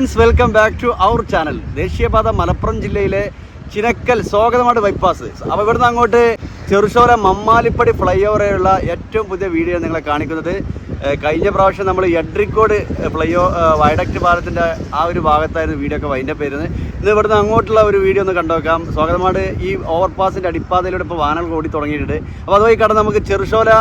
Friends welcome back to our channel ദേശീയപാത മലപ്പുറം ജില്ലയിലെ Chinakkal Swagathamad bypass അപ്പോൾ ഇവിടുന്ന് അങ്ങോട്ട് ചെറുശോര മമ്മാലിപ്പടി ഫ്ലൈ ഓവർ ഏറ്റവും പുതിയ വീഡിയോ നിങ്ങളെ കാണിക്കുന്നത്. കഴിഞ്ഞ പ്രാവശ്യം നമ്മൾ എഡ്രിക്കോട് ഫ്ലൈ ഓ വയഡക്റ്റ് പാലത്തിന്റെ ആ ഒരു ഭാഗത്തായിരുന്നു വീഡിയോ ഒക്കെ അതിന്റെ പേരുന്നത് ഇന്ന് ഇവിടുന്ന് അങ്ങോട്ടുള്ള ഒരു വീഡിയോ ഒന്ന് കണ്ടുവെക്കാം സ്വാഗതമാട് ഈ ഓവർപാസിന്റെ അടിപ്പാതയിലൂടെ ഇപ്പോൾ വാഹനങ്ങൾ ഓടി തുടങ്ങിയിട്ടുണ്ട് അപ്പോൾ അതുവഴി കടന്ന് നമുക്ക് ചെറുശോല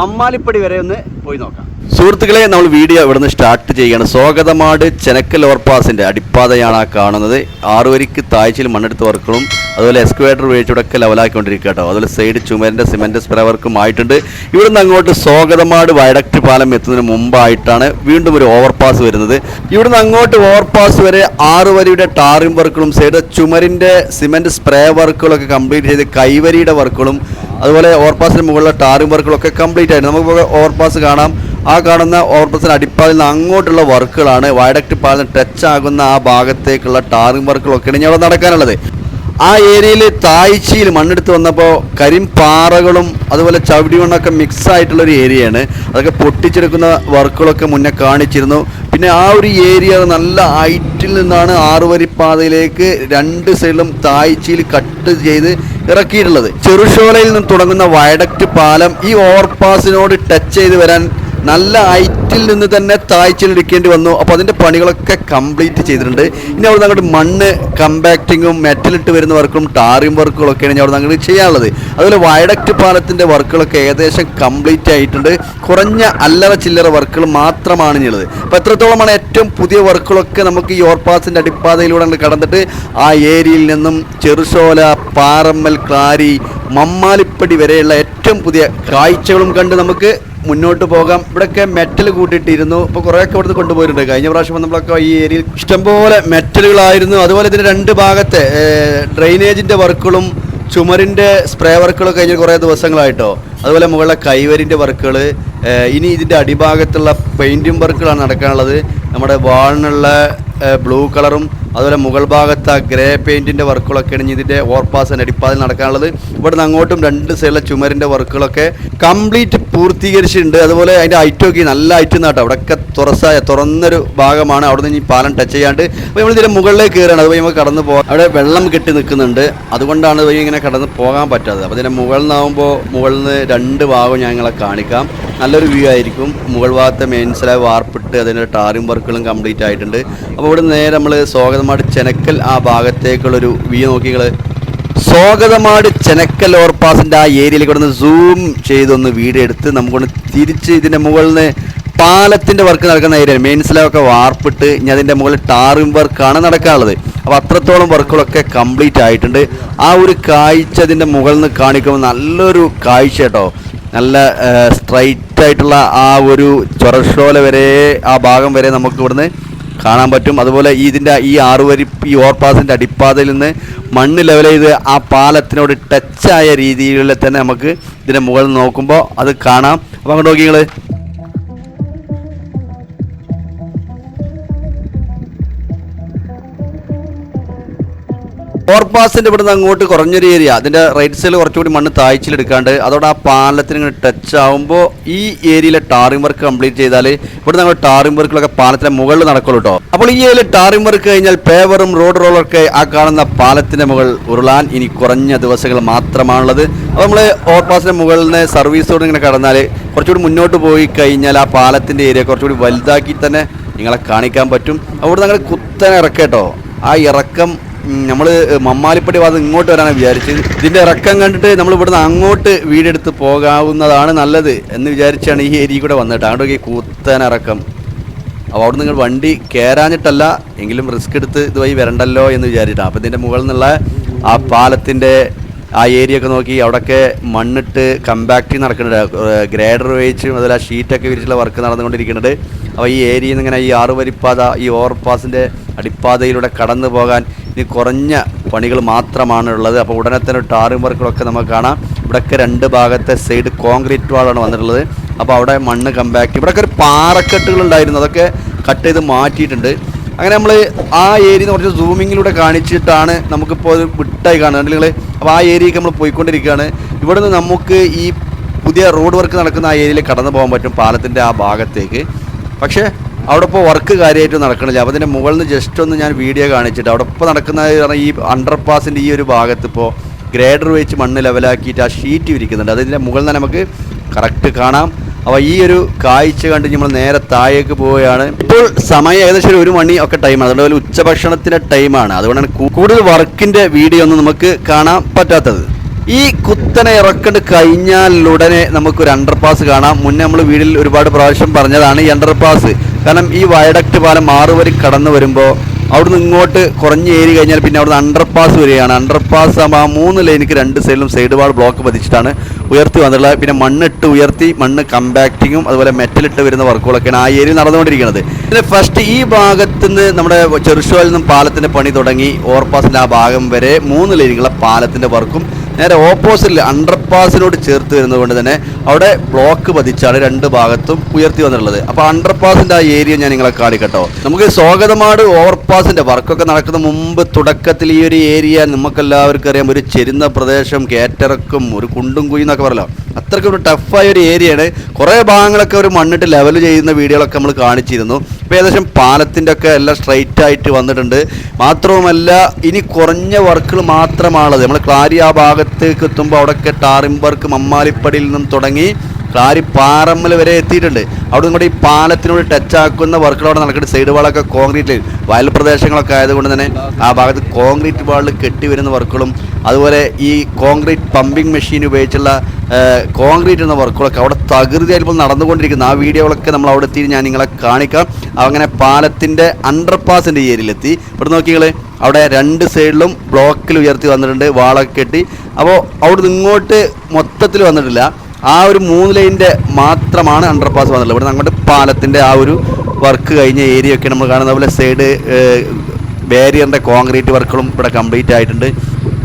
മമ്മാലിപ്പടി വരെ ഒന്ന് പോയി നോക്കാം. സുഹൃത്തുക്കളെ നമ്മൾ വീഡിയോ ഇവിടുന്ന് സ്റ്റാർട്ട് ചെയ്യുകയാണ്. സ്വാഗതമാട് ചെനക്കൽ ഓവർപാസിന്റെ അടിപ്പാതയാണ് ആ കാണുന്നത്. ആറുവരിക്ക് താഴ്ചയിൽ മണ്ണെടുത്ത് വർക്കുകളും അതുപോലെ എക്സ്കവേറ്റർ ഉപയോഗിച്ചൂടൊക്കെ ലെവലാക്കിക്കൊണ്ടിരിക്കുക കേട്ടോ. അതുപോലെ സൈഡ് ചുമരിന്റെ സിമെന്റ് സ്പ്രേ വർക്കും ആയിട്ടുണ്ട്. ഇവിടുന്ന് അങ്ങോട്ട് സ്വാഗതമാട് വയഡക്ട് പാലം എത്തുന്നതിന് മുമ്പായിട്ടാണ് വീണ്ടും ഒരു ഓവർപാസ് വരുന്നത്. ഇവിടുന്ന് അങ്ങോട്ട് ഓവർപാസ് വരെ ആറുവരിയുടെ ടാറിംഗ് വർക്കുകളും സൈഡ് ചുമരിന്റെ സിമെന്റ് സ്പ്രേ വർക്കുകളൊക്കെ കംപ്ലീറ്റ് ചെയ്ത് കൈവരിയുടെ വർക്കുകളും അതുപോലെ ഓവർപാസിന് മുകളിലെ ടാറിംഗ് വർക്കുകളൊക്കെ കംപ്ലീറ്റ് ആയിട്ട് നമുക്ക് ഓവർപാസ് കാണാം. ആ കാണുന്ന ഓവർപാസിന് അടിപ്പാലിൽ നിന്ന് അങ്ങോട്ടുള്ള വർക്കുകളാണ് വയഡക്ട് പാലിന് ടച്ച് ആകുന്ന ആ ഭാഗത്തേക്കുള്ള ടാറിംഗ് വർക്കുകളൊക്കെയാണ് ഇനി അവിടെ നടക്കാനുള്ളത്. ആ ഏരിയയിൽ താഴ്ചയിൽ മണ്ണെടുത്ത് വന്നപ്പോൾ കരിമ്പാറകളും അതുപോലെ ചവിടി മണ്ണൊക്കെ മിക്സ് ആയിട്ടുള്ള ഒരു ഏരിയയാണ്. അതൊക്കെ പൊട്ടിച്ചെടുക്കുന്ന വർക്കുകളൊക്കെ മുന്നേ കാണിച്ചിരുന്നു. പിന്നെ ആ ഒരു ഏരിയ നല്ല ഹൈറ്റിൽ നിന്നാണ് ആറുവരിപ്പാതയിലേക്ക് രണ്ട് സൈഡിലും താഴ്ചയിൽ കട്ട് ചെയ്ത് ഇറക്കിയിട്ടുള്ളത്. ചെറുഷോലയിൽ നിന്ന് തുടങ്ങുന്ന വയഡക്റ്റ് പാലം ഈ ഓവർപാസിനോട് ടച്ച് ചെയ്ത് വരാൻ നല്ല ഹൈറ്റിൽ നിന്ന് തന്നെ താഴ്ചയിൽ എടുക്കേണ്ടി വന്നു. അപ്പോൾ അതിന്റെ പണികളൊക്കെ കംപ്ലീറ്റ് ചെയ്തിട്ടുണ്ട്. ഇനി അവിടെ അങ്ങോട്ട് മണ്ണ് കമ്പാക്റ്റിങ്ങും മെറ്റലിട്ട് വരുന്ന വർക്കും ടാറിംഗ് വർക്കുകളൊക്കെയാണ് ഇനി അവിടെ അങ്ങോട്ട് ചെയ്യാനുള്ളത്. അതുപോലെ വയഡക്റ്റ് പാലത്തിന്റെ വർക്കുകളൊക്കെ ഏകദേശം കംപ്ലീറ്റ് ആയിട്ടുണ്ട്. കുറഞ്ഞ അല്ലറ ചില്ലറ വർക്കുകൾ മാത്രമാണ് ഇനിയുള്ളത് അപ്പോൾ എത്രത്തോളമാണ് ഏറ്റവും പുതിയ വർക്കുകളൊക്കെ നമുക്ക് ഈ ഓർപ്പാസിന്റെ അടിപ്പാതയിലൂടെ അങ്ങട് കടന്നിട്ട് ആ ഏരിയയിൽ നിന്നും ചെറുശോല പാറമ്മൽ ക്ലാരി മമ്മാലിപ്പടി വരെയുള്ള ഏറ്റവും പുതിയ കാഴ്ചകളും കണ്ട് നമുക്ക് മുന്നോട്ട് പോകാം. ഇവിടെയൊക്കെ മെറ്റൽ കൂട്ടിയിട്ടിരുന്നു. ഇപ്പോൾ കുറേയൊക്കെ ഇവിടുന്ന് കൊണ്ടുപോയിട്ടുണ്ട്. കഴിഞ്ഞ പ്രാവശ്യം നമ്മളൊക്കെ ഈ ഏരിയയിൽ ഇഷ്ടംപോലെ മെറ്റലുകളായിരുന്നു അതുപോലെ ഇതിന്റെ രണ്ട് ഭാഗത്തെ ഡ്രെയിനേജിന്റെ വർക്കുകളും ചുമരിന്റെ സ്പ്രേ വർക്കുകളൊക്കെ കഴിഞ്ഞ കുറേ ദിവസങ്ങളായിട്ടോ. അതുപോലെ മുകളിലെ കൈവരിന്റെ വർക്കുകൾ ഇനി ഇതിന്റെ അടിഭാഗത്തുള്ള പെയിന്റിങ് വർക്കുകളാണ് നടക്കാനുള്ളത്. നമ്മുടെ വാളിനുള്ള ബ്ലൂ കളറും അതുപോലെ മുകൾ ഭാഗത്ത് ആ ഗ്രേ പെയിന്റിന്റെ വർക്കുകളൊക്കെയാണ് ഇനി ഇതിന്റെ ഓവർപാസിന്റെ അടിപ്പാതിൽ നടക്കാനുള്ളത്. ഇവിടെ നിന്ന് അങ്ങോട്ടും രണ്ട് സൈഡിലെ ചുമരിന്റെ വർക്കുകളൊക്കെ കംപ്ലീറ്റ് പൂർത്തീകരിച്ചിട്ടുണ്ട്. അതുപോലെ അതിന്റെ ഐറ്റമൊക്കെ നല്ല ഐറ്റം നാട്ടോ അവിടെയൊക്കെ തുറസായ തുറന്നൊരു ഭാഗമാണ്. അവിടെ നിന്ന് ഈ പാലം ടച്ച് ചെയ്യാണ്ട്. അപ്പോൾ നമ്മൾ ഇതിന്റെ മുകളിലേക്ക് കയറുകയാണ്. അതുപോലെ നമുക്ക് കടന്നു പോകാം. അവിടെ വെള്ളം കെട്ടി നിൽക്കുന്നുണ്ട്. അതുകൊണ്ടാണ് ഇങ്ങനെ കടന്ന് പോകാൻ പറ്റാത്തത്. അപ്പോൾ ഇതിന്റെ മുകളിൽ നിന്നാകുമ്പോൾ മുകളിൽ നിന്ന് രണ്ട് ഭാഗം ഞങ്ങളെ കാണിക്കാം. നല്ലൊരു വ്യൂ ആയിരിക്കും. മുകൾ ഭാഗത്തെ മെയിൻ സ്ലാബ് വാർപ്പിട്ട് അതിന്റെ ടാറിംഗ് വർക്കുകളും കംപ്ലീറ്റ് ആയിട്ടുണ്ട്. അപ്പോൾ ഇവിടെ നേരെ നമ്മൾ സ്വാഗതമാട് ചെനക്കൽ ആ ഭാഗത്തേക്കുള്ളൊരു വ്യൂ നോക്കികൾ സ്വാഗതമാട് ചെനക്കൽ ഓവർപാസിന്റെ ആ ഏരിയയിലേക്ക് ഒന്ന് സൂം ചെയ്തൊന്ന് വീഡിയോ എടുത്ത് നമുക്കൊന്ന് തിരിച്ച് ഇതിന്റെ മുകളിൽ നിന്ന് പാലത്തിന്റെ വർക്ക് നടക്കുന്ന ഏരിയ മെയിൻസിലൊക്കെ വാർപ്പിട്ട് ഇനി അതിന്റെ മുകളിൽ ടാറിം വർക്കാണ് നടക്കാനുള്ളത്. അപ്പോൾ അത്രത്തോളം വർക്കുകളൊക്കെ കംപ്ലീറ്റ് ആയിട്ടുണ്ട്. ആ ഒരു കാഴ്ച അതിന്റെ മുകളിൽ നിന്ന് കാണിക്കുമ്പോൾ നല്ലൊരു കാഴ്ച കേട്ടോ. നല്ല സ്ട്രൈറ്റ് ആയിട്ടുള്ള ആ ഒരു ചൊറഷോല വരെ ആ ഭാഗം വരെ നമുക്ക് ഇവിടുന്ന് കാണാൻ പറ്റും. അതുപോലെ ഇതിന്റെ ഈ ആറുവരി ഈ ഓവർപാസിന്റെ അടിപ്പാതയിൽ നിന്ന് മണ്ണ് ലെവൽ ചെയ്ത് ആ പാലത്തിനോട് ടച്ചായ രീതിയിൽ തന്നെ നമുക്ക് ഇതിന്റെ മുകളിൽ നോക്കുമ്പോൾ അത് കാണാം. അപ്പോൾ അങ്ങോട്ട് നോക്കി ഓവർപാസിന്റെ ഇവിടുന്ന് അങ്ങോട്ട് കുറഞ്ഞൊരു ഏരിയ അതിന്റെ റൈറ്റ് സൈഡിൽ കുറച്ചുകൂടി മണ്ണ് താഴ്ചയിലെടുക്കാണ്ട് അതോടെ ആ പാലത്തിന് ഇങ്ങനെ ടച്ച് ആകുമ്പോൾ ഈ ഏരിയയിലെ ടാറിംഗ് വർക്ക് കംപ്ലീറ്റ് ചെയ്താൽ ഇവിടെ നമ്മൾ ടാറിംഗ് വർക്കിലൊക്കെ പാലത്തിന്റെ മുകളിൽ നടക്കുള്ളൂ കേട്ടോ അപ്പോൾ ഈ ഏരിയയിൽ ടാറിംഗ് വർക്ക് കഴിഞ്ഞാൽ പേവറും റോഡ് റോളൊക്കെ ആ കാണുന്ന പാലത്തിന്റെ മുകൾ ഉരുളാൻ ഇനി കുറഞ്ഞ ദിവസങ്ങൾ മാത്രമാണുള്ളത്. അപ്പോൾ നമ്മൾ ഓവർപാസിന്റെ മുകളിൽ നിന്ന് സർവീസോട് ഇങ്ങനെ കടന്നാൽ കുറച്ചുകൂടി മുന്നോട്ട് പോയി കഴിഞ്ഞാൽ ആ പാലത്തിന്റെ ഏരിയ കുറച്ചുകൂടി വലുതാക്കി തന്നെ നിങ്ങളെ കാണിക്കാൻ പറ്റും. അവിടെ നിങ്ങൾ കുത്തനെ ഇറക്കേട്ടോ ആ ഇറക്കം നമ്മൾ മമ്മാലിപ്പടി ഭാഗത്ത് ഇങ്ങോട്ട് വരാനാണ് വിചാരിച്ചത്. ഇതിന്റെ ഇറക്കം കണ്ടിട്ട് നമ്മൾ ഇവിടുന്ന് അങ്ങോട്ട് വീടെടുത്ത് പോകാവുന്നതാണ് നല്ലത് എന്ന് വിചാരിച്ചാണ് ഈ ഏരിയ കൂടെ വന്നിട്ട് അങ്ങോട്ടേക്ക് ഇറക്കം അപ്പോൾ അവിടെ നിങ്ങൾ വണ്ടി കയറാഞ്ഞിട്ടല്ല എങ്കിലും റിസ്ക് എടുത്ത് ഇതുവഴി വരണ്ടല്ലോ എന്ന് വിചാരിച്ചിട്ടാണ് അപ്പോൾ ഇതിന്റെ മുകളിൽ നിന്നുള്ള ആ പാലത്തിന്റെ ആ ഏരിയ ഒക്കെ നോക്കി അവിടെയൊക്കെ മണ്ണിട്ട് കമ്പാക്ട് നടക്കുന്നുണ്ട്. ഗ്രേഡർ ഉപയോഗിച്ചും അതുപോലെ ആ ഷീറ്റൊക്കെ വിരിച്ചുള്ള വർക്ക് നടന്നുകൊണ്ടിരിക്കുന്നുണ്ട്. അപ്പോൾ ഈ ഏരിയയിൽ നിന്ന് ഇങ്ങനെ ഈ ആറുവരിപ്പാത ഈ ഓവർപാസിന്റെ അടിപ്പാതയിലൂടെ കടന്നു പോകാൻ ഇനി കുറഞ്ഞ പണികൾ മാത്രമാണ് ഉള്ളത്. അപ്പോൾ ഉടനെ തന്നെ ടാറിംഗ് വർക്കുകളൊക്കെ നമുക്ക് കാണാം. ഇവിടെയൊക്കെ രണ്ട് ഭാഗത്തെ സൈഡ് കോൺക്രീറ്റ് വാളാണ് വന്നിട്ടുള്ളത്. അപ്പോൾ അവിടെ മണ്ണ് കമ്പാക്റ്റ് ഇവിടെയൊക്കെ ഒരു പാറക്കെട്ടുകൾ ഉണ്ടായിരുന്നു. അതൊക്കെ കട്ട് ചെയ്ത് മാറ്റിയിട്ടുണ്ട്. അങ്ങനെ നമ്മൾ ആ ഏരിയ കുറച്ച് സൂമിങ്ങിലൂടെ കാണിച്ചിട്ടാണ് നമുക്കിപ്പോൾ ഒരു വിട്ടായി കാണുന്നത്. നിങ്ങൾ അപ്പോൾ ആ ഏരിയയ്ക്ക് നമ്മൾ പോയിക്കൊണ്ടിരിക്കുകയാണ്. ഇവിടെ നിന്ന് നമുക്ക് ഈ പുതിയ റോഡ് വർക്ക് നടക്കുന്ന ആ ഏരിയയിൽ കടന്നു പോകാൻ പറ്റും പാലത്തിന്റെ ആ ഭാഗത്തേക്ക്. പക്ഷേ അവിടെ ഇപ്പോൾ വർക്ക് കാര്യമായിട്ട് നടക്കണില്ല. അപ്പോൾ അതിന്റെ മുകളിൽ നിന്ന് ജസ്റ്റ് ഒന്ന് ഞാൻ വീഡിയോ കാണിച്ചിട്ട് അവിടെ ഇപ്പോൾ നടക്കുന്ന ഈ അണ്ടർ പാസിന്റെ ഈ ഒരു ഭാഗത്ത് ഇപ്പോൾ ഗ്രേഡർ വെച്ച് മണ്ണ് ലെവലാക്കിയിട്ട് ആ ഷീറ്റ് വിരിക്കുന്നുണ്ട്. അതിന്റെ മുകളിൽ നിന്ന് നമുക്ക് കറക്റ്റ് കാണാം. അപ്പോൾ ഈ ഒരു കാഴ്ച കണ്ട് നമ്മൾ നേരെ താഴേക്ക് പോവുകയാണ്. ഇപ്പോൾ സമയം ഏകദേശം ഒരു മണി ഒക്കെ ടൈമാണ് അതുപോലെ ഉച്ചഭക്ഷണത്തിന്റെ ടൈമാണ് അതുകൊണ്ടാണ് കൂടുതൽ വർക്കിന്റെ വീഡിയോ ഒന്നും നമുക്ക് കാണാൻ പറ്റാത്തത്. ഈ കുത്തനെ ഇറക്കണ്ട് കഴിഞ്ഞാൽ ഉടനെ നമുക്കൊരു അണ്ടർപാസ് കാണാം. മുന്നേ നമ്മൾ വീടിൽ ഒരുപാട് പ്രാവശ്യം പറഞ്ഞതാണ് ഈ അണ്ടർപാസ് കാരണം ഈ വയഡക്റ്റ് പാലം ആറുവരി കടന്നു വരുമ്പോൾ അവിടുന്ന് ഇങ്ങോട്ട് കുറഞ്ഞ് ഏരി കഴിഞ്ഞാൽ പിന്നെ അവിടുന്ന് അണ്ടർപാസ് വരികയാണ്. അണ്ടർപാസ് ആകുമ്പോൾ ആ മൂന്ന് ലൈനിക്ക് രണ്ട് സൈഡിലും സൈഡ് വാൾ ബ്ലോക്ക് പതിച്ചിട്ടാണ് ഉയർത്തി വന്നിട്ടുള്ളത്. പിന്നെ മണ്ണിട്ട് ഉയർത്തി മണ്ണ് കമ്പാക്റ്റിങ്ങും അതുപോലെ മെറ്റലിട്ട് വരുന്ന വർക്കുകളൊക്കെയാണ് ആ ഏരിയ നടന്നുകൊണ്ടിരിക്കുന്നത്. പിന്നെ ഫസ്റ്റ് ഈ ഭാഗത്ത് നിന്ന് നമ്മുടെ ചെറുശോയിൽ നിന്നും പാലത്തിന്റെ പണി തുടങ്ങി. ഓവർപാസിന്റെ ആ ഭാഗം വരെ മൂന്ന് ലൈനുകളുടെ പാലത്തിന്റെ വർക്കും നേരെ ഓപ്പോസിറ്റിൽ അണ്ടർപാസിനോട് ചേർത്ത് വരുന്നത് കൊണ്ട് തന്നെ അവിടെ ബ്ലോക്ക് പതിച്ചാണ് രണ്ട് ഭാഗത്തും ഉയർത്തി വന്നിട്ടുള്ളത്. അപ്പോൾ അണ്ടർപാസിന്റെ ആ ഏരിയ ഞാൻ നിങ്ങളെ കാണിക്കട്ടോ. നമുക്ക് സ്വാഗതമാട് ഓവർപാസിന്റെ വർക്കൊക്കെ നടക്കുന്ന മുമ്പ് തുടക്കത്തിൽ ഈ ഒരു ഏരിയ നമുക്കെല്ലാവർക്കും അറിയാം. ഒരു ചെരുന്ന പ്രദേശം കേറ്ററക്കും ഒരു കുണ്ടും കുഴിന്നൊക്കെ പറയല്ലോ അത്രയ്ക്ക് ഒരു ടഫായ ഒരു ഏരിയയാണ്. കുറേ ഭാഗങ്ങളൊക്കെ ഒരു മണ്ണിട്ട് ലെവൽ ചെയ്യുന്ന വീഡിയോകളൊക്കെ നമ്മൾ കാണിച്ചിരുന്നു. ഇപ്പോൾ ഏകദേശം പാലത്തിന്റെ ഒക്കെ എല്ലാം സ്ട്രൈറ്റ് ആയിട്ട് വന്നിട്ടുണ്ട്. മാത്രവുമല്ല ഇനി കുറഞ്ഞ വർക്കുകൾ മാത്രമാണുള്ളത്. നമ്മൾ ക്ലാരി ആ ഭാഗത്തേക്ക് എത്തുമ്പോൾ അവിടെയൊക്കെ ടാറിം വർക്ക് മമ്മാലിപ്പടിയിൽ നിന്നും തുടങ്ങി കാരി പാറമ്മൽ വരെ എത്തിയിട്ടുണ്ട്. അവിടെ കൂടെ ഈ പാലത്തിനോട് ടച്ച് ആക്കുന്ന വർക്കുകൾ അവിടെ നടക്കുന്നത് സൈഡ് വാളൊക്കെ കോൺക്രീറ്റ് വയൽ പ്രദേശങ്ങളൊക്കെ ആയതുകൊണ്ട് തന്നെ ആ ഭാഗത്ത് കോൺക്രീറ്റ് വാളിൽ കെട്ടി വരുന്ന വർക്കുകളും അതുപോലെ ഈ കോൺക്രീറ്റ് പമ്പിംഗ് മെഷീൻ ഉപയോഗിച്ചുള്ള കോൺക്രീറ്റ് എന്ന വർക്കുകളൊക്കെ അവിടെ തകൃതിയായിട്ട് ഇപ്പോൾ നടന്നുകൊണ്ടിരിക്കുന്ന. ആ വീഡിയോകളൊക്കെ നമ്മൾ അവിടെ എത്തി ഞാൻ നിങ്ങളെ കാണിക്കാം. അങ്ങനെ പാലത്തിന്റെ അണ്ടർപാസിന്റെ ഏരിയയിലെത്തി. ഇവിടെ നോക്കിയാൽ അവിടെ രണ്ട് സൈഡിലും ബ്ലോക്കിൽ ഉയർത്തി വന്നിട്ടുണ്ട് വാളൊക്കെ കെട്ടി. അപ്പോൾ അവിടെ ഇങ്ങോട്ട് മൊത്തത്തിൽ വന്നിട്ടില്ല. ആ ഒരു മൂന്ന് ലൈനിന്റെ മാത്രമാണ് അണ്ടർപാസ് വന്നിട്ടുള്ളത്. ഇവിടെ അങ്ങോട്ട് പാലത്തിന്റെ ആ ഒരു വർക്ക് കഴിഞ്ഞ ഏരിയ ഒക്കെ നമ്മൾ കാണുന്ന പോലെ സൈഡ് ബാരിയറിന്റെ കോൺക്രീറ്റ് വർക്കുകളും ഇവിടെ കംപ്ലീറ്റ് ആയിട്ടുണ്ട്.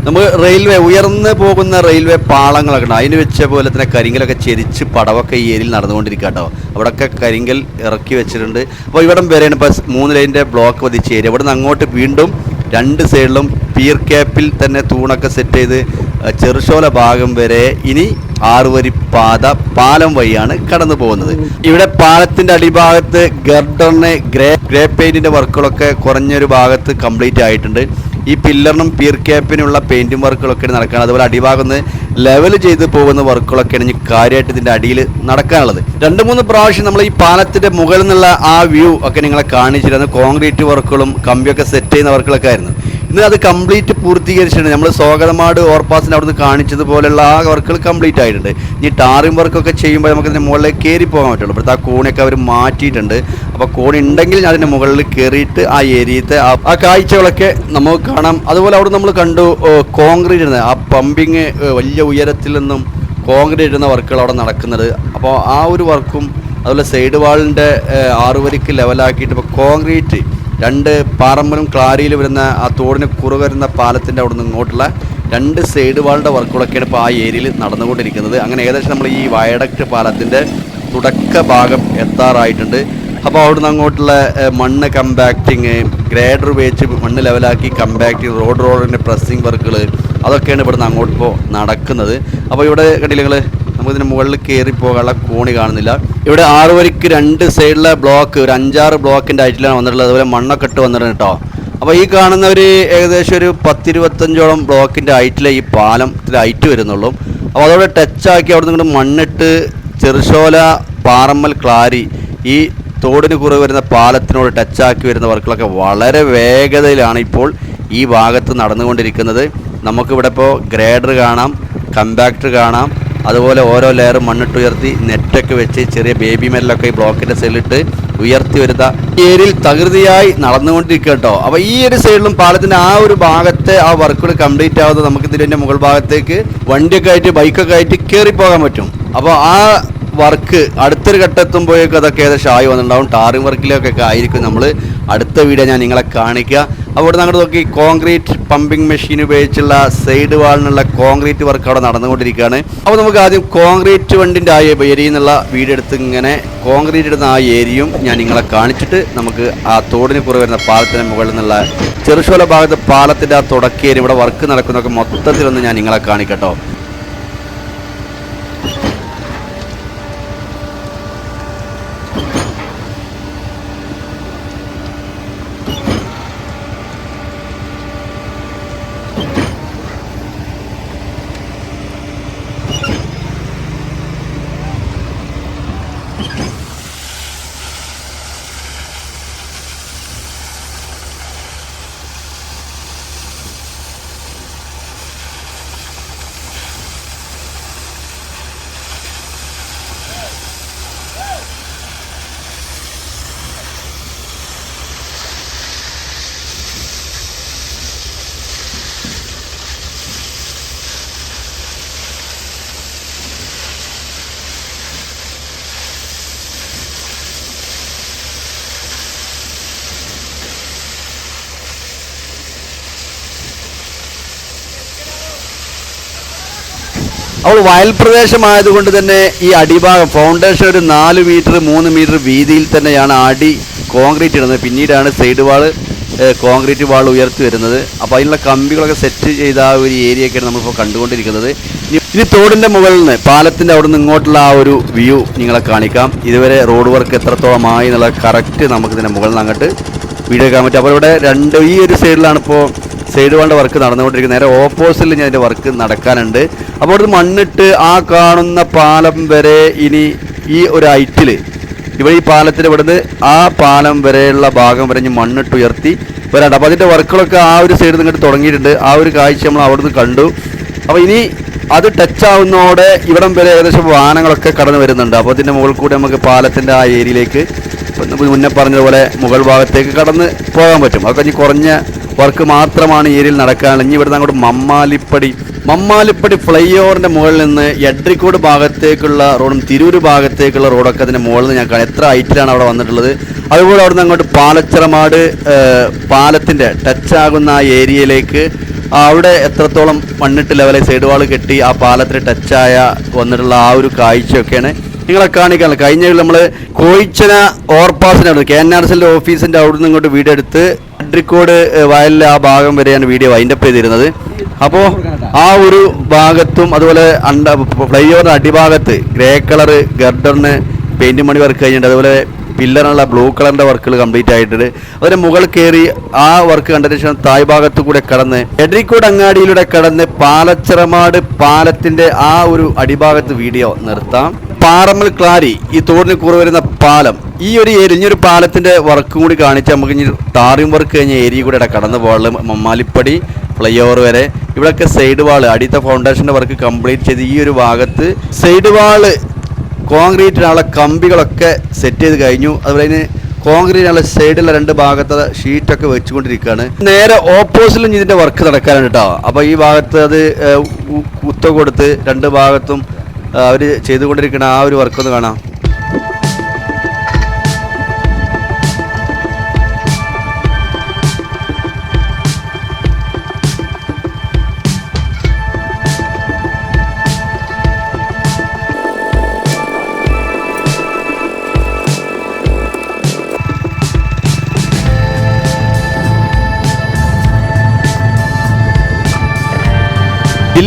നമുക്ക് റെയിൽവേ ഉയർന്ന് പോകുന്ന റെയിൽവേ പാളങ്ങളൊക്കെ ഉണ്ട്. അതിന് വെച്ച പോലെ തന്നെ കരിങ്കലൊക്കെ ചെരിച്ച് പടവൊക്കെ ഈ ഏരിയയിൽ നടന്നുകൊണ്ടിരിക്കുക കേട്ടോ. അവിടെയൊക്കെ കരിങ്കൽ ഇറക്കി വെച്ചിട്ടുണ്ട്. അപ്പോൾ ഇവിടം വരെയാണ് ഇപ്പോൾ മൂന്ന് ലൈനിന്റെ ബ്ലോക്ക് വധിച്ച ഏരിയ. ഇവിടെ നിന്ന് അങ്ങോട്ട് വീണ്ടും രണ്ട് സൈഡിലും പിയർ ക്യാപ്പിൽ തന്നെ തൂണൊക്കെ സെറ്റ് ചെയ്ത് ചെറുശോല ഭാഗം വരെ ഇനി ആറുവരി പാത പാലം വഴിയാണ് കടന്നു പോകുന്നത്. ഇവിടെ പാലത്തിന്റെ അടിഭാഗത്ത് ഗർഡറിന് ഗ്രേ ഗ്രേ പെയിന്റിന്റെ വർക്കുകളൊക്കെ കുറഞ്ഞൊരു ഭാഗത്ത് കംപ്ലീറ്റ് ആയിട്ടുണ്ട്. ഈ പില്ലറിനും പീർ ക്യാപ്പിനുള്ള പെയിന്റും വർക്കുകളൊക്കെ നടക്കുകയാണ് അതുപോലെ അടിഭാഗം ഒന്ന് ലെവൽ ചെയ്ത് പോകുന്ന വർക്കുകളൊക്കെയാണ് ഇനി കാര്യമായിട്ട് ഇതിന്റെ അടിയിൽ നടക്കാനുള്ളത്. രണ്ട് മൂന്ന് പ്രാവശ്യം നമ്മൾ ഈ പാലത്തിന്റെ മുകളിൽ നിന്നുള്ള ആ വ്യൂ ഒക്കെ നിങ്ങളെ കാണിച്ചിരുന്നത് കോൺക്രീറ്റ് വർക്കുകളും കമ്പിയൊക്കെ സെറ്റ് ചെയ്യുന്ന വർക്കുകളൊക്കെ ആയിരുന്നു. ഇന്ന് അത് കംപ്ലീറ്റ് പൂർത്തീകരിച്ചിട്ടുണ്ട്. നമ്മൾ സ്വാഗതമാട് ഓർപ്പാസിന് അവിടുന്ന് കാണിച്ചതുപോലെയുള്ള ആ വർക്കുകൾ കംപ്ലീറ്റ് ആയിട്ടുണ്ട്. ഇനി ടാറിംഗ് വർക്കൊക്കെ ചെയ്യുമ്പോൾ നമുക്ക് ഇതിന്റെ മുകളിലേക്ക് കയറി പോകാൻ പറ്റുള്ളൂ. ഇപ്പോഴത്തെ ആ കോണിയൊക്കെ അവർ മാറ്റിയിട്ടുണ്ട്. അപ്പോൾ കോണി ഉണ്ടെങ്കിൽ അതിന്റെ മുകളിൽ കയറിയിട്ട് ആ ഏരിയത്തെ ആ കാഴ്ചകളൊക്കെ നമുക്ക് കാണാം. അതുപോലെ അവിടെ നമ്മൾ കണ്ടു കോൺക്രീറ്റ് ആ പമ്പിങ് വലിയ ഉയരത്തിൽ നിന്നും കോൺക്രീറ്റ് ഇടുന്ന വർക്കുകൾ അവിടെ നടക്കുന്നത്. അപ്പോൾ ആ ഒരു വർക്കും അതുപോലെ സൈഡ് വാളിന്റെ ആറുവരിക്ക് ലെവലാക്കിയിട്ട് ഇപ്പോൾ കോൺക്രീറ്റ് രണ്ട് പാറമ്പലും ക്ലാരിയിൽ വരുന്ന ആ തോടിന് കുറവ് വരുന്ന പാലത്തിന്റെ അവിടെ നിന്ന് ഇങ്ങോട്ടുള്ള രണ്ട് സൈഡ് വാളിന്റെ വർക്കുകളൊക്കെയാണ് ഇപ്പോൾ ആ ഏരിയയിൽ നടന്നുകൊണ്ടിരിക്കുന്നത്. അങ്ങനെ ഏകദേശം നമ്മൾ ഈ വയഡക്ട് പാലത്തിന്റെ തുടക്ക ഭാഗം എത്താറായിട്ടുണ്ട്. അപ്പോൾ അവിടുന്ന് അങ്ങോട്ടുള്ള മണ്ണ് കമ്പാക്റ്റിങ് ഗ്രേഡർ ഉപയോഗിച്ച് മണ്ണ് ലെവലാക്കി കമ്പാക്റ്റിങ് റോഡ് റോഡിന്റെ പ്രസ്സിങ് വർക്കുകൾ അതൊക്കെയാണ് ഇവിടുന്ന് അങ്ങോട്ട് ഇപ്പോൾ നടക്കുന്നത്. അപ്പോൾ ഇവിടെ കണ്ടില്ലെങ്കിൽ നമുക്കിതിന് മുകളിൽ കയറി പോകാനുള്ള കോണി കാണുന്നില്ല. ഇവിടെ ആറ് വരിക്ക് രണ്ട് സൈഡിലെ ബ്ലോക്ക് ഒരു അഞ്ചാറ് ബ്ലോക്കിന്റെ ഹൈറ്റിലാണ് വന്നിട്ടുള്ളത്. അതുപോലെ മണ്ണൊക്കെ ഇട്ട് വന്നിട്ടുണ്ട് കേട്ടോ അപ്പോൾ ഈ കാണുന്ന ഒരു ഏകദേശം ഒരു പത്തിരുപത്തഞ്ചോളം ബ്ലോക്കിന്റെ ഹൈറ്റിലെ ഈ പാലത്തിന്റെ ഹൈറ്റ് വരുന്നുള്ളൂ. അപ്പോൾ അതോടെ ടച്ചാക്കി അവിടെ നിന്ന് മണ്ണിട്ട് ചെറുശോല പാറമ്മൽ ക്ലാരി ഈ തോടിന് കുറവ് വരുന്ന പാലത്തിനോട് ടച്ചാക്കി വരുന്ന വർക്കുകളൊക്കെ വളരെ വേഗതയിലാണ് ഇപ്പോൾ ഈ ഭാഗത്ത് നടന്നുകൊണ്ടിരിക്കുന്നത്. നമുക്കിവിടെ ഇപ്പോൾ ഗ്രേഡർ കാണാം കമ്പാക്ടർ കാണാം അതുപോലെ ഓരോ ലെയർ മണ്ണിട്ടുയർത്തി നെറ്റൊക്കെ വെച്ച് ചെറിയ ബേബി മെല്ലൊക്കെ ഈ ബ്ലോക്കിന്റെ സൈഡിലിട്ട് ഉയർത്തി വരുന്ന ഏരിയയിൽ തകൃതിയായി നടന്നുകൊണ്ടിരിക്കുക കേട്ടോ. അപ്പോൾ ഈ ഒരു സൈഡിലും പാലത്തിന്റെ ആ ഒരു ഭാഗത്തെ ആ വർക്കുകൾ കംപ്ലീറ്റ് ആവുന്നത് നമുക്ക് ഇതിന്റെ മുകൾ ഭാഗത്തേക്ക് വണ്ടിയൊക്കെ ആയിട്ട് ബൈക്കൊക്കെ ആയിട്ട് കയറി പോകാൻ പറ്റും. അപ്പോൾ ആ വർക്ക് അടുത്തൊരു ഘട്ടെത്തുമ്പോഴേക്കും അതൊക്കെ ഏകദേശം ആയി വന്നിട്ടുണ്ടാവും. ടാറിംഗ് വർക്കിലൊക്കെ ആയിരിക്കും നമ്മൾ അടുത്ത വീഡിയോ ഞാൻ നിങ്ങളെ കാണിക്കുക അവിടെ നിന്ന് അങ്ങോട്ട് നോക്കി കോൺക്രീറ്റ് പമ്പിംഗ് മെഷീൻ ഉപയോഗിച്ചുള്ള സൈഡ് വാളിനുള്ള കോൺക്രീറ്റ് വർക്ക് അവിടെ നടന്നുകൊണ്ടിരിക്കുകയാണ്. അപ്പോൾ നമുക്ക് ആദ്യം കോൺക്രീറ്റ് വണ്ടിന്റെ ആ ഏരിയയിൽ നിന്നുള്ള വീഡിയോ എടുത്ത് ഇങ്ങനെ കോൺക്രീറ്റ് ഇടുന്ന ആ ഏരിയയും ഞാൻ നിങ്ങളെ കാണിച്ചിട്ട് നമുക്ക് ആ തോടിന് പുറകെ വരുന്ന പാലത്തിന് മുകളിൽ നിന്നുള്ള ചെറുശോല ഭാഗത്ത് പാലത്തിന്റെ ആ തുടക്കേരി ഇവിടെ വർക്ക് നടക്കുന്നതൊക്കെ മൊത്തത്തിലൊന്ന് ഞാൻ നിങ്ങളെ കാണിക്കട്ടോ അപ്പോൾ വയൽ പ്രദേശമായതുകൊണ്ട് തന്നെ ഈ അടിഭാഗം ഫൗണ്ടേഷൻ ഒരു നാല് മീറ്റർ മൂന്ന് മീറ്റർ വീതിയിൽ തന്നെയാണ് അടി കോൺക്രീറ്റ് ഇടുന്നത്. പിന്നീടാണ് സൈഡ് വാൾ കോൺക്രീറ്റ് വാൾ ഉയർത്തി വരുന്നത്. അപ്പോൾ അതിനുള്ള കമ്പികളൊക്കെ സെറ്റ് ചെയ്ത ആ ഒരു ഏരിയയൊക്കെയാണ് നമ്മളിപ്പോൾ കണ്ടുകൊണ്ടിരിക്കുന്നത്. ഇനി- തോടിന്റെ മുകളിൽ നിന്ന് പാലത്തിന്റെ അവിടെ നിന്ന് ഇങ്ങോട്ടുള്ള ആ ഒരു വ്യൂ നിങ്ങളെ കാണിക്കാം. ഇതുവരെ റോഡ് വർക്ക് എത്രത്തോളം ആയി എന്നുള്ള കറക്റ്റ് നമുക്ക് ഇതിന്റെ മുകളിൽ നിന്ന് അങ്ങോട്ട് വീഡിയോ എടുക്കാൻ പറ്റും. അപ്പോൾ ഇവിടെ രണ്ട് ഈ ഒരു സൈഡിലാണ് ഇപ്പോൾ സൈഡ് വാളിന്റെ വർക്ക് നടന്നുകൊണ്ടിരിക്കുന്നത്. നേരെ ഓപ്പോസിറ്റിൽ ഞാൻ അതിന്റെ വർക്ക് നടക്കാനുണ്ട്. അപ്പോൾ അവിടുന്ന് മണ്ണിട്ട് ആ കാണുന്ന പാലം വരെ ഇനി ഈ ഒരു ഐറ്റിൽ ഇവിടെ ഈ പാലത്തിൽ ഇവിടുന്ന് ആ പാലം വരെയുള്ള ഭാഗം വരെ മണ്ണിട്ട് ഉയർത്തി വരാണ്ട്. അപ്പോൾ അതിന്റെ വർക്കുകളൊക്കെ ആ ഒരു സൈഡിൽ നിന്നിട്ട് തുടങ്ങിയിട്ടുണ്ട്. ആ ഒരു കാഴ്ച നമ്മൾ അവിടുന്ന് കണ്ടു. അപ്പോൾ ഇനി അത് ടച്ച് ആവുന്നതോടെ ഇവിടം വരെ ഏകദേശം വാഹനങ്ങളൊക്കെ കടന്നു വരുന്നുണ്ട്. അപ്പോൾ അതിന്റെ മുകളിൽ കൂടി നമുക്ക് പാലത്തിന്റെ ആ ഏരിയയിലേക്ക് മുന്നേ പറഞ്ഞതുപോലെ മുകൾ ഭാഗത്തേക്ക് കടന്ന് പോകാൻ പറ്റും. അതൊക്കെ ഇനി കുറഞ്ഞ വർക്ക് മാത്രമാണ് ഏരിയയിൽ നടക്കാനുള്ളത്. ഇനി ഇവിടുന്ന് അങ്ങോട്ട് മമ്മാലിപ്പടി മമ്മാലിപ്പടി ഫ്ലൈ ഓവറിന്റെ മുകളിൽ നിന്ന് എഡ്രിക്കോട് ഭാഗത്തേക്കുള്ള റോഡും തിരൂർ ഭാഗത്തേക്കുള്ള റോഡൊക്കെ അതിന്റെ മുകളിൽ നിന്ന് ഞാൻ എത്ര ഹൈറ്റിലാണ് അവിടെ വന്നിട്ടുള്ളത്? അതുപോലെ അവിടുന്ന് അങ്ങോട്ട് പാലച്ചിറമാട് ടച്ച് ആകുന്ന ആ ഏരിയയിലേക്ക് അവിടെ എത്രത്തോളം മണ്ണിട്ട് ലെവലെ സൈഡ് വാൾ കെട്ടി ആ പാലത്തിൽ ടച്ചായ വന്നിട്ടുള്ള ആ ഒരു കാഴ്ചയൊക്കെയാണ് നിങ്ങളെ കാണിക്കാൻ കഴിഞ്ഞ നമ്മൾ കോയിച്ചന ഓവർപാസിന്റെ അവിടെ കെ എൻ ആർ എസിന്റെ ഓഫീസിന്റെ അവിടെ നിന്ന് ഇങ്ങോട്ട് വീഡിയോ എടുത്ത് അഡ്രിക്കോട് വയലിലെ ആ ഭാഗം വരെയാണ് വീഡിയോ വൈൻഡപ്പ് ചെയ്തിരുന്നത്. അപ്പോൾ ആ ഒരു ഭാഗത്തും അതുപോലെ അണ്ട ഫ്ലൈ ഓവറിന്റെ അടിഭാഗത്ത് ഗ്രേ കളർ ഗർഡറിന് പെയിന്റ് മണി വർക്ക് കഴിഞ്ഞിട്ടുണ്ട് അതുപോലെ പില്ലറിനുള്ള ബ്ലൂ കളറിന്റെ വർക്കുകൾ കംപ്ലീറ്റ് ആയിട്ടുണ്ട്. അതിന് മുകൾ കയറി ആ വർക്ക് കണ്ടതിന് ശേഷം തായ് ഭാഗത്തു കൂടെ കടന്ന് എഡ്രിക്കോട് അങ്ങാടിയിലൂടെ കടന്ന് പാലച്ചിറമാട് പാലത്തിന്റെ ആ ഒരു അടിഭാഗത്ത് വീഡിയോ നിർത്താം. പാറമ്മൽ ക്ലാരി ഈ തോടിന് കുറവ് വരുന്ന പാലം ഈ ഒരു ഒരു പാലത്തിന്റെ വർക്കും കൂടി കാണിച്ച് നമുക്ക് ഇനി ടാറിംഗ് വർക്ക് കഴിഞ്ഞ ഏരിയ കൂടെ കടന്നു പോകാനുള്ള മമ്മാലിപ്പടി ഫ്ലൈ ഓവർ വരെ. ഇവിടെയൊക്കെ സൈഡ് വാൾ അടിയത്തെ ഫൗണ്ടേഷന്റെ വർക്ക് കംപ്ലീറ്റ് ചെയ്ത് ഈ ഒരു ഭാഗത്ത് സൈഡ് വാൾ കോൺക്രീറ്റിനുള്ള കമ്പികളൊക്കെ സെറ്റ് ചെയ്ത് കഴിഞ്ഞു. അതുപോലെ അതിന് കോൺക്രീറ്റിനുള്ള സൈഡിലെ രണ്ട് ഭാഗത്ത് ഷീറ്റൊക്കെ വെച്ചുകൊണ്ടിരിക്കുകയാണ്. നേരെ ഓപ്പോസിറ്റിലും ഇതിന്റെ വർക്ക് നടക്കാനുണ്ട് കേട്ടോ അപ്പോൾ ഈ ഭാഗത്ത് അത് കുത്ത കൊടുത്ത് രണ്ട് ഭാഗത്തും അവർ ചെയ്തുകൊണ്ടിരിക്കുന്ന ആ ഒരു വർക്കൊന്ന് കാണാം.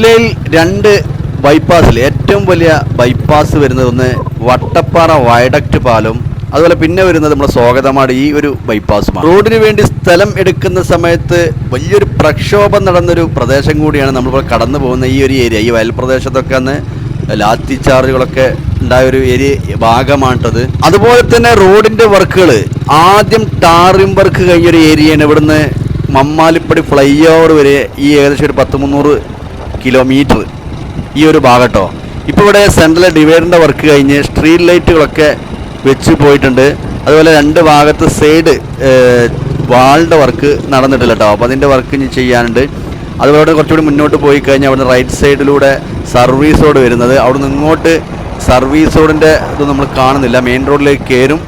ജില്ലയിൽ രണ്ട് ബൈപ്പാസിൽ ഏറ്റവും വലിയ ബൈപ്പാസ് വരുന്നത് ഒന്ന് വട്ടപ്പാറ വയഡക്റ്റ് പാലം. അതുപോലെ പിന്നെ വരുന്നത് നമ്മുടെ സ്വാഗതമാട് ഈ ഒരു ബൈപ്പാസുമാണ് റോഡിന് വേണ്ടി സ്ഥലം എടുക്കുന്ന സമയത്ത് വലിയൊരു പ്രക്ഷോഭം നടന്നൊരു പ്രദേശം കൂടിയാണ് നമ്മളിപ്പോൾ കടന്നു പോകുന്ന ഈ ഒരു ഏരിയ ഈ വയൽ പ്രദേശത്തൊക്കെ അന്ന് ലാത്തി ചാർജുകളൊക്കെ ഉണ്ടായ ഒരു ഏരിയ ഭാഗമാണിട്ടത് അതുപോലെ തന്നെ റോഡിന്റെ വർക്കുകൾ ആദ്യം ടാറിംഗ് വർക്ക് കഴിഞ്ഞൊരു ഏരിയയാണ് ഇവിടുന്ന് മമ്മാലിപ്പടി ഫ്ലൈ ഓവർ വരെ ഈ ഏകദേശം ഒരു പത്ത് മുന്നൂറ് കിലോമീറ്റർ ഈ ഒരു ഭാഗട്ടോ. ഇപ്പോൾ ഇവിടെ സെൻട്രൽ ഡിവൈഡറിന്റെ വർക്ക് കഴിഞ്ഞ് സ്ട്രീറ്റ് ലൈറ്റുകളൊക്കെ വെച്ച് പോയിട്ടുണ്ട്. അതുപോലെ രണ്ട് ഭാഗത്ത് സൈഡ് വാളിന്റെ വർക്ക് നടന്നിട്ടില്ല കേട്ടോ അപ്പോൾ അതിന്റെ വർക്ക് ഇനി ചെയ്യാനുണ്ട്. അതുപോലെ കുറച്ചുകൂടി മുന്നോട്ട് പോയി കഴിഞ്ഞാൽ അവിടുന്ന് റൈറ്റ് സൈഡിലൂടെ സർവീസ് റോഡ് വരുന്നത്. അവിടുന്ന് ഇങ്ങോട്ട് സർവീസ് റോഡിന്റെ ഇത് നമ്മൾ കാണുന്നില്ല. മെയിൻ റോഡിലേക്ക് കയറും.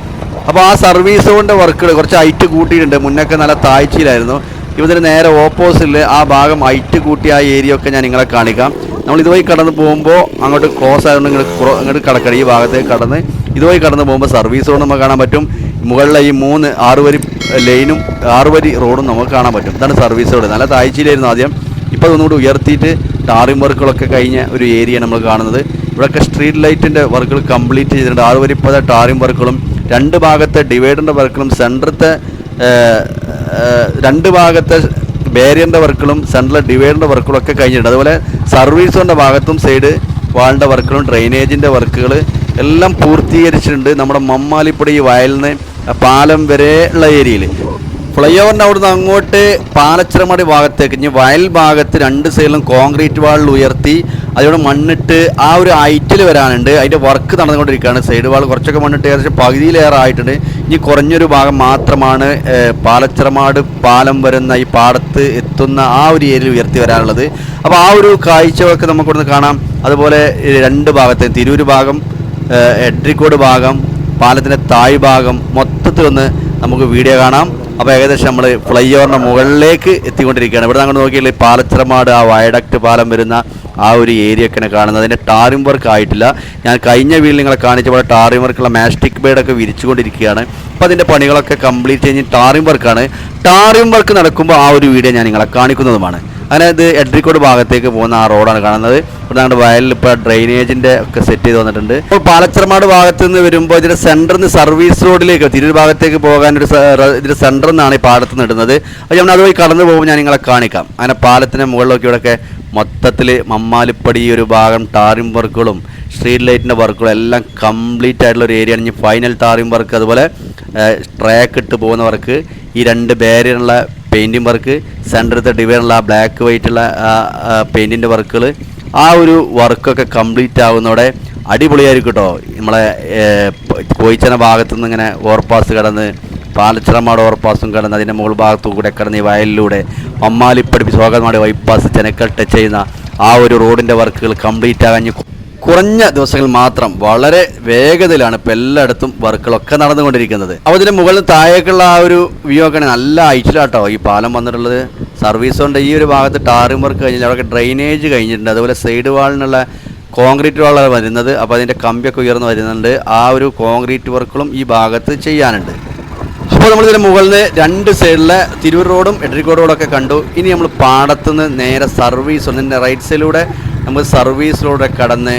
അപ്പോൾ ആ സർവീസ് റോഡിന്റെ വർക്കുകൾ കുറച്ച് ഹൈറ്റ് കൂട്ടിയിട്ടുണ്ട്. മുന്നൊക്കെ നല്ല താഴ്ചയിലായിരുന്നു. ഇതിന് നേരെ ഓപ്പോസിറ്റിൽ ആ ഭാഗം ഹൈറ്റ് കൂട്ടിയ ആ ഏരിയ ഒക്കെ ഞാൻ നിങ്ങളെ കാണിക്കാം. നമ്മൾ ഇതുവഴി കടന്ന് പോകുമ്പോൾ അങ്ങോട്ട് ക്രോസ് ആയതുകൊണ്ട് നിങ്ങൾ കുറ- അങ്ങോട്ട് കടക്കണം ഈ ഭാഗത്തേക്ക് കടന്ന് ഇതുവഴി കടന്ന് പോകുമ്പോൾ സർവീസ് റോഡ് നമുക്ക് കാണാൻ പറ്റും. മുകളിലെ ഈ മൂന്ന് ആറ് വരി ലൈനും ആറ് വരി റോഡും നമുക്ക് കാണാൻ പറ്റും. ഇതാണ് സർവീസ് റോഡ്. നല്ല താഴ്ചയിലായിരുന്നു ആദ്യം. ഇപ്പോൾ അതൊന്നുകൂടി ഉയർത്തിയിട്ട് ടാറിംഗ് വർക്കുകളൊക്കെ കഴിഞ്ഞ ഒരു ഏരിയ നമ്മൾ കാണുന്നത്. ഇവിടെയൊക്കെ സ്ട്രീറ്റ് ലൈറ്റിന്റെ വർക്കുകൾ കംപ്ലീറ്റ് ചെയ്തിട്ടുണ്ട്. ആറ് വരി ഇപ്പോൾ ടാറിംഗ് വർക്കുകളും രണ്ട് ഭാഗത്തെ ഡിവൈഡറിന്റെ വർക്കുകളും സെന്ററത്തെ രണ്ട് ഭാഗത്തെ ബേരിയറിന്റെ വർക്കുകളും സെൻട്രൽ ഡിവൈഡറിന്റെ വർക്കുകളും ഒക്കെ കഴിഞ്ഞിട്ടുണ്ട്. അതുപോലെ സർവീസിന്റെ ഭാഗത്തും സൈഡ് വാളിന്റെ വർക്കുകളും ഡ്രെയിനേജിന്റെ വർക്കുകൾ എല്ലാം പൂർത്തീകരിച്ചിട്ടുണ്ട്. നമ്മുടെ മമ്മാലിപ്പടി ഈ വയലിന് പാലം വരെ ഉള്ള ഏരിയയിൽ ഫ്ലൈ ഓവറിന്റെ അവിടുന്ന് അങ്ങോട്ട് പാലച്ചിറമടി ഭാഗത്തേക്ക് ഇനി വയൽ ഭാഗത്ത് രണ്ട് സൈഡിലും കോൺക്രീറ്റ് വാളിൽ ഉയർത്തി അതിലൂടെ മണ്ണിട്ട് ആ ഒരു ഐറ്റിൽ വരാനുണ്ട്. അതിന്റെ വർക്ക് നടന്നുകൊണ്ടിരിക്കുകയാണ്. സൈഡ് വാൾ കുറച്ചൊക്കെ മണ്ണിട്ട് ഏകദേശം പകുതിയിലേറെ ആയിട്ടുണ്ട്. ഇനി കുറഞ്ഞൊരു ഭാഗം മാത്രമാണ് പാലച്ചിറമാട് പാലം വരുന്ന ഈ പാടത്ത് എത്തുന്ന ആ ഒരു ഏരിയയിൽ ഉയർത്തി വരാനുള്ളത്. അപ്പോൾ ആ ഒരു കാഴ്ചകളൊക്കെ നമുക്കിവിടുന്ന് കാണാം. അതുപോലെ രണ്ട് ഭാഗത്തെ തിരൂര് ഭാഗം എഡ്രിക്കോട് ഭാഗം പാലത്തിന്റെ തായ് ഭാഗം മൊത്തത്തിൽ ഒന്ന് നമുക്ക് വീഡിയോ കാണാം. അപ്പോൾ ഏകദേശം നമ്മൾ ഫ്ലൈ ഓവറിന്റെ മുകളിലേക്ക് എത്തിക്കൊണ്ടിരിക്കുകയാണ്. ഇവിടെ അങ്ങോട്ട് നോക്കിയാൽ പാലച്ചിറമാട് ആ വയഡക്ട് പാലം വരുന്ന ആ ഒരു ഏരിയ ഒക്കെയാണ് കാണുന്നത്. അതിന്റെ ടാറിംഗ് വർക്ക് ആയിട്ടില്ല. ഞാൻ കഴിഞ്ഞ വീട്ടിൽ നിങ്ങളെ കാണിച്ച പോലെ ടാറിംഗ് വർക്കുള്ള മാസ്റ്റിക് ബേഡൊക്കെ വിരിച്ചുകൊണ്ടിരിക്കുകയാണ്. അപ്പോൾ അതിന്റെ പണികളൊക്കെ കംപ്ലീറ്റ് കഴിഞ്ഞ് ടാറിംഗ് വർക്കാണ്. ടാറിംഗ് വർക്ക് നടക്കുമ്പോൾ ആ ഒരു വീഡിയോ ഞാൻ നിങ്ങളെ കാണിക്കുന്നതുമാണ്. അങ്ങനെ ഇത് എഡ്രിക്കോട് ഭാഗത്തേക്ക് പോകുന്ന ആ റോഡാണ് കാണുന്നത്. ഇവിടെ നമ്മുടെ വയലിൽ ഇപ്പോൾ ഡ്രെയിനേജിന്റെ ഒക്കെ സെറ്റ് ചെയ്ത് വന്നിട്ടുണ്ട്. അപ്പോൾ പാലച്ചർമാട് ഭാഗത്ത് നിന്ന് വരുമ്പോൾ ഇതിന്റെ സെന്ററിൽ നിന്ന് സർവീസ് റോഡിലേക്ക് തിരൂർ ഭാഗത്തേക്ക് പോകാൻ ഒരു ഇതിന്റെ സെന്ററിൽ നിന്നാണ് ഈ പാടത്ത് നിന്ന് ഇടുന്നത്. അപ്പോൾ നമ്മൾ അതുവഴി കടന്നു പോകുമ്പോൾ ഞാൻ നിങ്ങളെ കാണിക്കാം. അങ്ങനെ പാലത്തിന്റെ മുകളിലൊക്കെ ഇവിടെയൊക്കെ മൊത്തത്തിൽ മമ്മാലിപ്പടി ഒരു ഭാഗം ടാറിംഗ് വർക്കുകളും സ്ട്രീറ്റ് ലൈറ്റിന്റെ വർക്കുകളും എല്ലാം കംപ്ലീറ്റ് ആയിട്ടുള്ള ഒരു ഏരിയയാണ് ഇനി ഫൈനൽ ടാറിംഗ് വർക്ക് അതുപോലെ ട്രാക്ക് ഇട്ട് പോകുന്ന വർക്ക്. ഈ രണ്ട് ബാരിയറുള്ള പെയിന്റിങ് വർക്ക് സെന്ററത്തെ ഡിവൈഡുള്ള ബ്ലാക്ക് വൈറ്റുള്ള പെയിന്റിന്റെ വർക്കുകൾ ആ ഒരു വർക്കൊക്കെ കംപ്ലീറ്റ് ആവുന്നതോടെ അടിപൊളിയായിരിക്കും കേട്ടോ നമ്മളെ കോയിച്ചന ഭാഗത്തു നിന്ന് ഇങ്ങനെ ഓവർപാസ് കടന്ന് പാലച്ചിറമാട് ഓവർപാസും കടന്ന് അതിന്റെ മുകൾ ഭാഗത്തു കൂടെ കടന്ന് ഈ വയലിലൂടെ മമ്മാലിപ്പടി സ്വാഗതമാട് ബൈപ്പാസ് ചെനക്കൽ ടച്ച് ചെയ്യുന്ന ആ ഒരു റോഡിന്റെ വർക്കുകൾ കംപ്ലീറ്റ് ഇനി കുറഞ്ഞ ദിവസങ്ങൾ മാത്രം വളരെ വേഗതയിലാണ് ഇപ്പം എല്ലായിടത്തും വർക്കുകളൊക്കെ നടന്നുകൊണ്ടിരിക്കുന്നത്. അപ്പോൾ ഇതിന് മുകളിൽ താഴേക്കുള്ള ആ ഒരു വ്യൂ ഒക്കെ നല്ല ഐറ്റിലാട്ടോ ഈ പാലം വന്നിട്ടുള്ളത് സർവീസ് കൊണ്ട് ഈ ഒരു ഭാഗത്ത് ടാറിംഗ് വർക്ക് കഴിഞ്ഞില്ല. അവിടെ ഡ്രെയിനേജ് കഴിഞ്ഞിട്ടുണ്ട്. അതുപോലെ സൈഡ് വാളിനുള്ള കോൺക്രീറ്റ് വാളാണ് വരുന്നത്. അപ്പോൾ അതിന്റെ കമ്പിയൊക്കെ ഉയർന്നു വരുന്നുണ്ട്. ആ ഒരു കോൺക്രീറ്റ് വർക്കുകളും ഈ ഭാഗത്ത് ചെയ്യാനുണ്ട്. അപ്പോൾ നമ്മൾ ഇതിന് മുകളിൽ രണ്ട് സൈഡിലെ തിരൂർ റോഡും എഡ്രിക്കോട് റോഡൊക്കെ കണ്ടു. ഇനി നമ്മൾ പാടത്തുനിന്ന് നേരെ സർവീസ് ഒന്നിന്റെ റൈറ്റ് സൈഡിലൂടെ നമുക്ക് സർവീസിലൂടെ കടന്ന്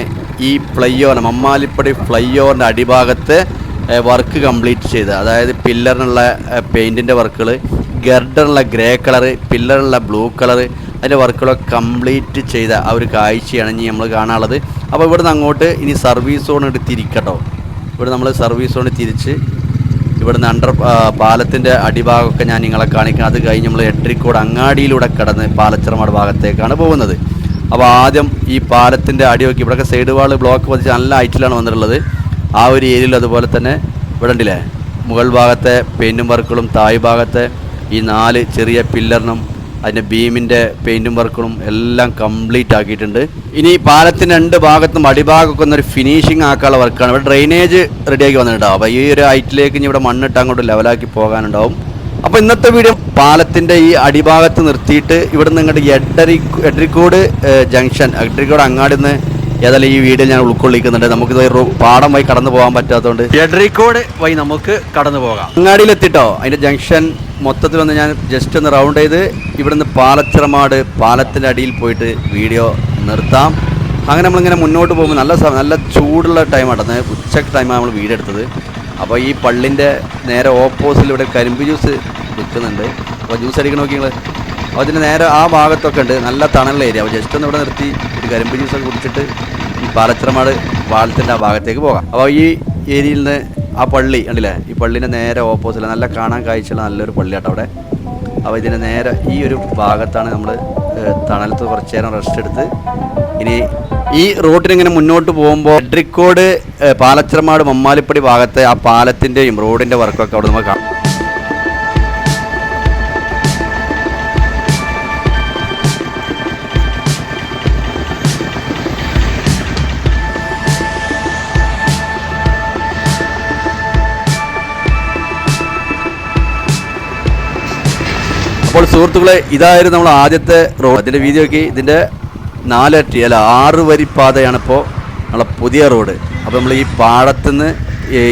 ഈ ഫ്ലൈ ഓവർ മമ്മാലിപ്പടി ഫ്ലൈ ഓവറിന്റെ അടിഭാഗത്ത് വർക്ക് കംപ്ലീറ്റ് ചെയ്ത്. അതായത് പില്ലറിനുള്ള പെയിന്റിന്റെ വർക്കുകൾ ഗർഡറിനുള്ള ഗ്രേ കളറ് പില്ലറിനുള്ള ബ്ലൂ കളർ അതിന്റെ വർക്കുകളൊക്കെ കംപ്ലീറ്റ് ചെയ്ത ആ ഒരു കാഴ്ചയാണ് ഇനി നമ്മൾ കാണാനുള്ളത്. അപ്പോൾ ഇവിടുന്ന് അങ്ങോട്ട് ഇനി സർവീസ് സോൺ തിരിക്കട്ടോ. ഇവിടെ നമ്മൾ സർവീസ് സോൺ തിരിച്ച് ഇവിടുന്ന് അണ്ടർ പാലത്തിന്റെ അടിഭാഗമൊക്കെ ഞാൻ നിങ്ങളെ കാണിക്കാം അത് കഴിഞ്ഞ് നമ്മൾ എട്രിക്കോട് അങ്ങാടിയിലൂടെ കടന്ന് പാലച്ചിറമാട് ഭാഗത്തേക്കാണ് പോകുന്നത്. അപ്പോൾ ആദ്യം ഈ പാലത്തിന്റെ അടിയൊക്കെ ഇവിടെയൊക്കെ സൈഡ് വാൾ ബ്ലോക്ക് പതിച്ച് നല്ല ഹൈറ്റിലാണ് വന്നിട്ടുള്ളത്. ആ ഒരു ഏരിയയിൽ അതുപോലെ തന്നെ ഇവിടെ ഉണ്ടല്ലേ? മുകൾ ഭാഗത്തെ പെയിന്റും വർക്കുകളും തായ് ഭാഗത്തെ ഈ നാല് ചെറിയ പില്ലറിനും അതിന്റെ ബീമിന്റെ പെയിന്റും വർക്കുകളും എല്ലാം കംപ്ലീറ്റ് ആക്കിയിട്ടുണ്ട്. ഇനി പാലത്തിന്റെ രണ്ട് ഭാഗത്തും അടിഭാഗമൊക്കെ ഒന്നൊരു ഫിനിഷിങ് ആക്കാനുള്ള വർക്കാണ് ഇവിടെ ഡ്രെയിനേജ് റെഡിയാക്കി വന്നിട്ടുണ്ടാവും. അപ്പോൾ ഈ ഒരു ഹൈറ്റിലേക്ക് ഇനി ഇവിടെ മണ്ണിട്ട് അങ്ങോട്ട് ലെവലാക്കി പോകാനുണ്ടാവും. അപ്പോൾ ഇന്നത്തെ വീഡിയോ പാലത്തിന്റെ ഈ അടിഭാഗത്ത് നിർത്തിയിട്ട് ഇവിടെ നിന്ന് ഇങ്ങോട്ട് എഡറി എഡ്രിക്കോട് ജംഗ്ഷൻ എഡ്രിക്കോട് അങ്ങാടി നിന്ന് ഏതായാലും ഈ വീഡിയോ ഞാൻ ഉൾക്കൊള്ളിക്കുന്നുണ്ട്. നമുക്ക് പാടം വഴി കടന്നു പോകാൻ പറ്റാത്തതുകൊണ്ട്. എഡ്രിക്കോട് വഴി നമുക്ക് കടന്നു പോകാം. അങ്ങാടിയിൽ എത്തിട്ടോ അതിന്റെ ജംഗ്ഷൻ മൊത്തത്തിൽ വന്ന് ഞാൻ ജസ്റ്റ് ഒന്ന് റൗണ്ട് ചെയ്ത് ഇവിടുന്ന് പാലച്ചിറമാട് പാലത്തിന്റെ അടിയിൽ പോയിട്ട് വീഡിയോ നിർത്താം. അങ്ങനെ നമ്മളിങ്ങനെ മുന്നോട്ട് പോകുമ്പോൾ നല്ല നല്ല ചൂടുള്ള ടൈമാണ് ഉച്ചയ്ക്ക് ടൈമാണ് നമ്മൾ വീടെടുത്തത്. എടുത്തത് അപ്പോൾ ഈ പള്ളിന്റെ നേരെ ഓപ്പോസിൽ ഇവിടെ കരിമ്പ് ജ്യൂസ് വിൽക്കുന്നുണ്ട്. അപ്പോൾ ജ്യൂസ് അടിക്കണ നോക്കി നിങ്ങൾ അപ്പോൾ അതിന്റെ നേരെ ആ ഭാഗത്തൊക്കെ ഉണ്ട്. നല്ല തണലുള്ള ഏരിയ അപ്പോൾ ജസ്റ്റ് ഒന്ന് ഇവിടെ നിർത്തി ഒരു കരിമ്പ് ജ്യൂസൊക്കെ കുടിച്ചിട്ട് ഈ പാലച്ചിറമാട് പാലത്തിന്റെ ആ ഭാഗത്തേക്ക് പോകാം. അപ്പോൾ ഈ ഏരിയയിൽ നിന്ന് ആ പള്ളി ഉണ്ടല്ലേ ഈ പള്ളീന്റെ നേരെ ഓപ്പോസിറ്റ് നല്ല കാണാൻ കാഴ്ചയുള്ള നല്ലൊരു പള്ളിയാട്ടോ അവിടെ. അപ്പോൾ ഇതിന്റെ നേരെ ഈ ഒരു ഭാഗത്താണ് നമ്മൾ തണലത്ത് കുറച്ച് നേരം റെസ്റ്റ് എടുത്ത് ഇനി ഈ റൂട്ടിൽ ഇങ്ങനെ മുന്നോട്ട് പോകുമ്പോൾ എഡ്രിക്കോട് പാലച്ചിറമാട് മമ്മാലിപ്പടി ഭാഗത്തെ ആ പാലത്തിന്റെയും റോഡിന്റെ വർക്കൊക്കെ അവിടെ നമുക്ക് കാണാം. അപ്പോൾ സുഹൃത്തുക്കളെ ഇതായിരുന്നു നമ്മൾ ആദ്യത്തെ റോഡ് അതിന്റെ വീതിയൊക്കെ ഇതിന്റെ നാലറ്റി അല്ല ആറ് വരി പാതയാണ് ഇപ്പോൾ നമ്മളെ പുതിയ റോഡ്. അപ്പോൾ നമ്മൾ ഈ പാടത്തു നിന്ന്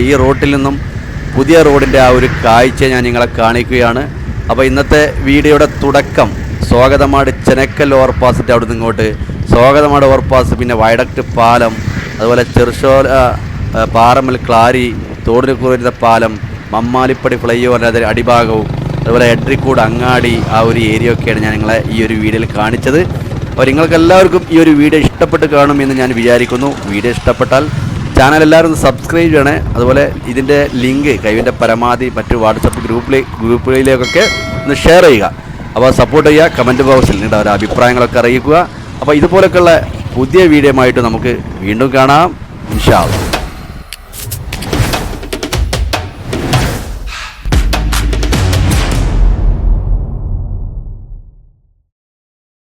ഈ റോട്ടിൽ നിന്നും പുതിയ റോഡിന്റെ ആ ഒരു കാഴ്ച ഞാൻ നിങ്ങളെ കാണിക്കുകയാണ്. അപ്പോൾ ഇന്നത്തെ വീഡിയോയുടെ തുടക്കം സ്വാഗതമാട് ചെനക്കൽ ഓവർപാസിന്റെ അവിടെ നിന്ന് ഇങ്ങോട്ട്. സ്വാഗതമാട് ഓവർപാസ് പിന്നെ വയഡക്ട് പാലം അതുപോലെ ചെറുശോല പാറമ്മൽ ക്ലാരി തോടിന് കുറുന്ന പാലം മമ്മാലിപ്പടി ഫ്ലൈ ഓവറിന്റെ അടിഭാഗവും അതുപോലെ എഡ്രിക്കൂട് അങ്ങാടി ആ ഒരു ഏരിയ ഒക്കെയാണ് ഞാൻ നിങ്ങളെ ഈ ഒരു വീഡിയോയിൽ കാണിച്ചത്. അപ്പോൾ നിങ്ങൾക്ക് എല്ലാവർക്കും ഈ ഒരു വീഡിയോ ഇഷ്ടപ്പെട്ട് കാണുമെന്ന് ഞാൻ വിചാരിക്കുന്നു. വീഡിയോ ഇഷ്ടപ്പെട്ടാൽ ചാനൽ എല്ലാവരും സബ്സ്ക്രൈബ് ചെയ്യണേ. അതുപോലെ ഇതിന്റെ ലിങ്ക് കൈവിന്റെ പരമാവധി മറ്റു വാട്സപ്പ് ഗ്രൂപ്പിലെ ഗ്രൂപ്പുകളിലേക്കൊക്കെ ഒന്ന് ഷെയർ ചെയ്യുക. അപ്പോൾ സപ്പോർട്ട് ചെയ്യുക കമന്റ് ബോക്സിൽ നിങ്ങളുടെ ഒരു അഭിപ്രായങ്ങളൊക്കെ അറിയിക്കുക. അപ്പോൾ ഇതുപോലൊക്കെയുള്ള പുതിയ വീഡിയോ നമുക്ക് വീണ്ടും കാണാം. ഇൻഷാ